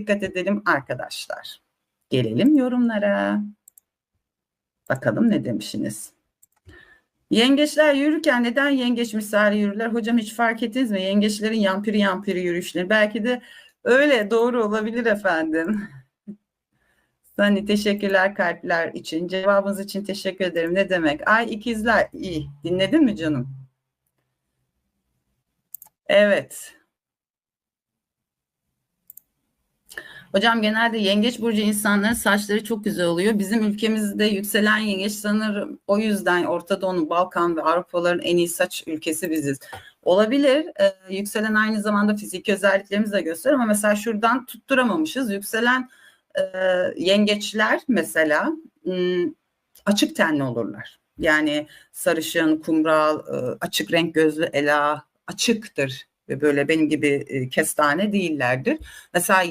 dikkat edelim arkadaşlar. Gelelim yorumlara. Bakalım ne demişsiniz? Yengeçler yürürken neden yengeç misali yürürler? Hocam hiç fark ettiniz mi? Yengeçlerin yampiri yampiri yürüyüşleri. Belki de öyle doğru olabilir efendim. Sani teşekkürler kalpler için. Cevabınız için teşekkür ederim. Ne demek? Ay ikizler iyi. Dinledin mi canım? Evet. Hocam genelde yengeç burcu insanların saçları çok güzel oluyor. Bizim ülkemizde yükselen yengeç sanırım o yüzden Orta Doğu'nun, Balkan ve Avrupaların en iyi saç ülkesi biziz. Olabilir. Ee, yükselen aynı zamanda fiziki özelliklerimizi de gösterir ama mesela şuradan tutturamamışız. Yükselen e, yengeçler mesela ım, açık tenli olurlar. Yani sarışın, kumral, e, açık renk gözlü, ela açıktır ve böyle benim gibi e, kestane değillerdir. Mesela